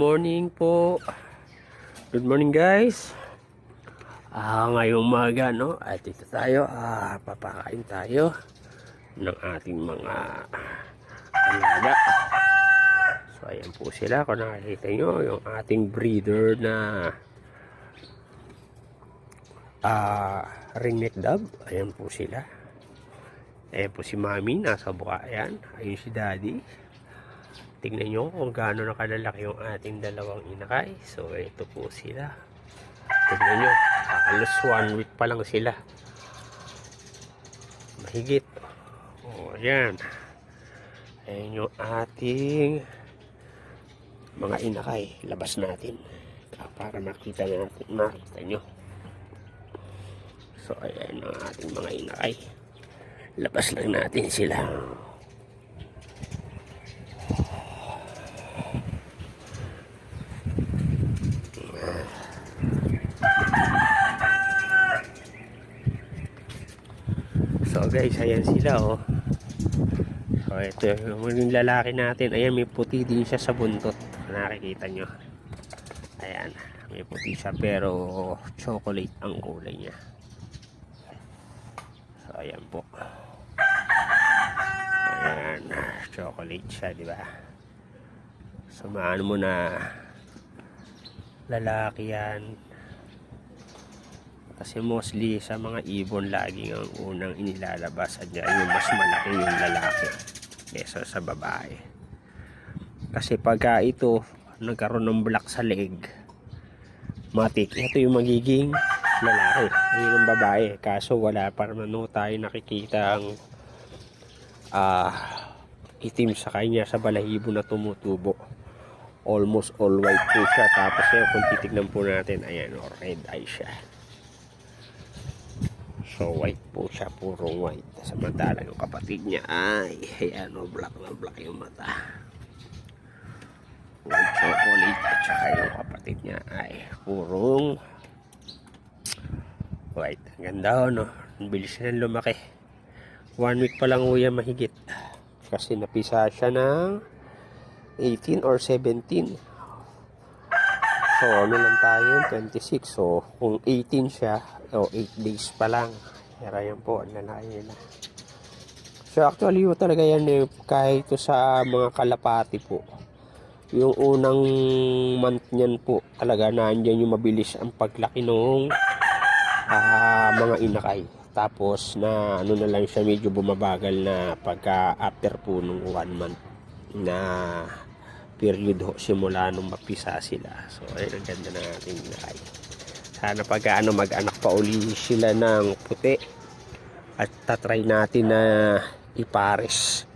morning po. Good morning guys. Ah, ngayong umaga no, at ito tayo, ah, papakain tayo ng ating mga alaga. So ayan po sila, kung nakikita nyo, yung ating breeder na ah, ringneck dove. Ayan po sila. Ayan po si mami, nasa buka yan. Ayun si daddy. Tingnan nyo kung gaano na kalalaki yung ating dalawang inakay. So, ito po sila. Tingnan nyo. Halos one week pa lang sila. Mahigit. O, yan. Ayan yung ating mga inakay. Labas natin. Para makita natin. Makita nyo. So, ayan ang ating mga inakay. Labas lang natin sila. So guys, ayan sila oh. So ito yung lalaki natin. Ayan, may puti din siya sa buntot. Nakikita nyo. Ayan, may puti siya pero chocolate ang kulay niya. So ayan po. Ayan, chocolate siya, di ba? So maano mo na lalaki yan. Kasi mostly sa mga ibon laging ang unang inilalabas at yan yung mas malaki yung lalaki kesa sa babae. Kasi pagka ito nagkaroon ng black sa leg, matik, ito yung magiging lalaki. Ayun yung babae. Kaso wala pa naman no, tayo nakikita ang ah, itim sa kanya sa balahibo na tumutubo. Almost all white po siya. Tapos yun, kung titignan po natin, ayan, oh, red eye siya. So white po siya, puro white. Samantala yung kapatid niya ay, ayan o, black na black yung mata. White chocolate at saka yung kapatid niya ay purong white. Ang ganda o, no? Ang bilis na lumaki. One week pa lang uya mahigit. Kasi napisa siya ng 18 or 17. So, ano lang tayo, 26. So, kung 18 siya, o 8 days pa lang. Pero yan po, ang lalaki nila. So, actually, yun talaga yan eh, kahit sa mga kalapati po. Yung unang month niyan po, talaga nandiyan yung mabilis ang paglaki ng ah, mga inakay. Tapos na ano na lang siya medyo bumabagal na pagka after po nung one month na period ho simula nung mapisa sila. So ayun ang ganda ng ating inakay. Sana pagka ano mag-anak pa uli sila ng puti at tatry natin na ipares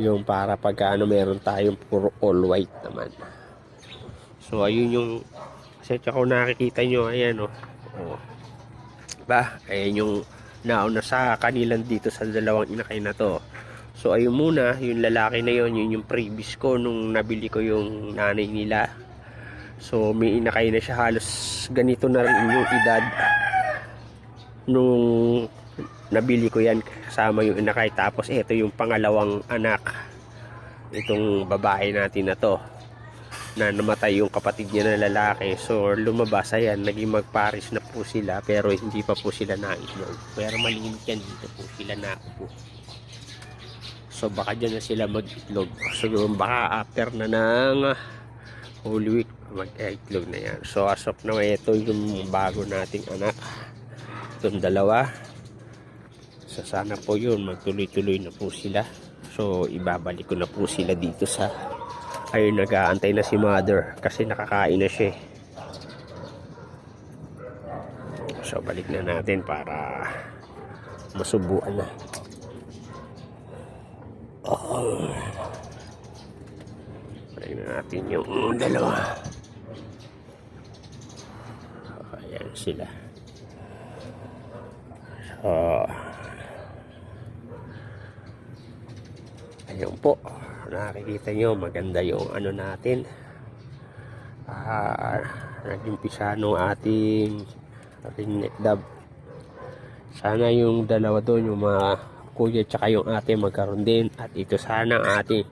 yung para pagka ano meron tayong puro all white naman. So ayun yung kasi kung nakikita nyo ayan o. Oh. Ba? Ayan yung nauna sa kanilang dito sa dalawang inakay na to. So ayun muna, yung lalaki na yon yun yung previous ko nung nabili ko yung nanay nila. So may inakay na siya halos ganito na rin yung edad nung nabili ko yan kasama yung inakay. Tapos ito yung pangalawang anak itong babae natin na to na namatay yung kapatid niya na lalaki. So lumabas ayan, naging magparis na po sila pero hindi pa po sila naitlog. Pero malimit yan dito po sila na po. So baka dyan na sila mag-itlog. So baka after na ng Holy Week mag-itlog na yan. So as of now ito yung bago nating anak. Itong dalawa. So sana po yun magtuloy-tuloy na po sila. So ibabalik ko na po sila dito sa ayun nag-aantay na si mother kasi nakakain na siya. eh. So balik na natin para masubuan na. Balik na natin yung dalawa. Ayan sila. So, ayun po. Nakikita nyo, maganda yung ano natin. Ah, nag-umpisa nung ating ringneck dove. Sana yung dalawa doon, yung mga kuya tsaka yung ate magkaroon din. At ito sana ating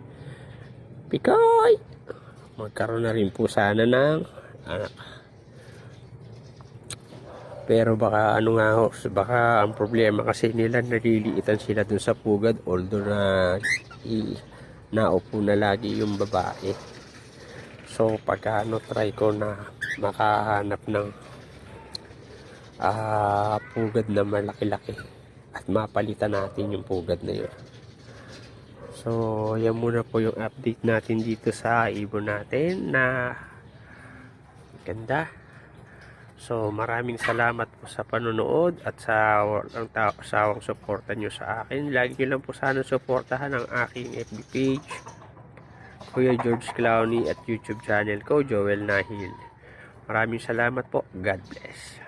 Pikoy! magkaroon na rin po sana ng anak. Pero baka ano nga ho, baka ang problema kasi nila naliliitan sila dun sa pugad although na i, naupo na lagi yung babae. So pagka ano try ko na makahanap ng ah pugad na malaki-laki at mapalitan natin yung pugad na yun. So, yan muna po yung update natin dito sa ibon natin na ganda. So, maraming salamat po sa panonood at sa ta- sawang suporta nyo sa akin. Lagi nyo lang po sana suportahan ang aking FB page, Kuya George Clowney at YouTube channel ko, Joel Nahil. Maraming salamat po. God bless.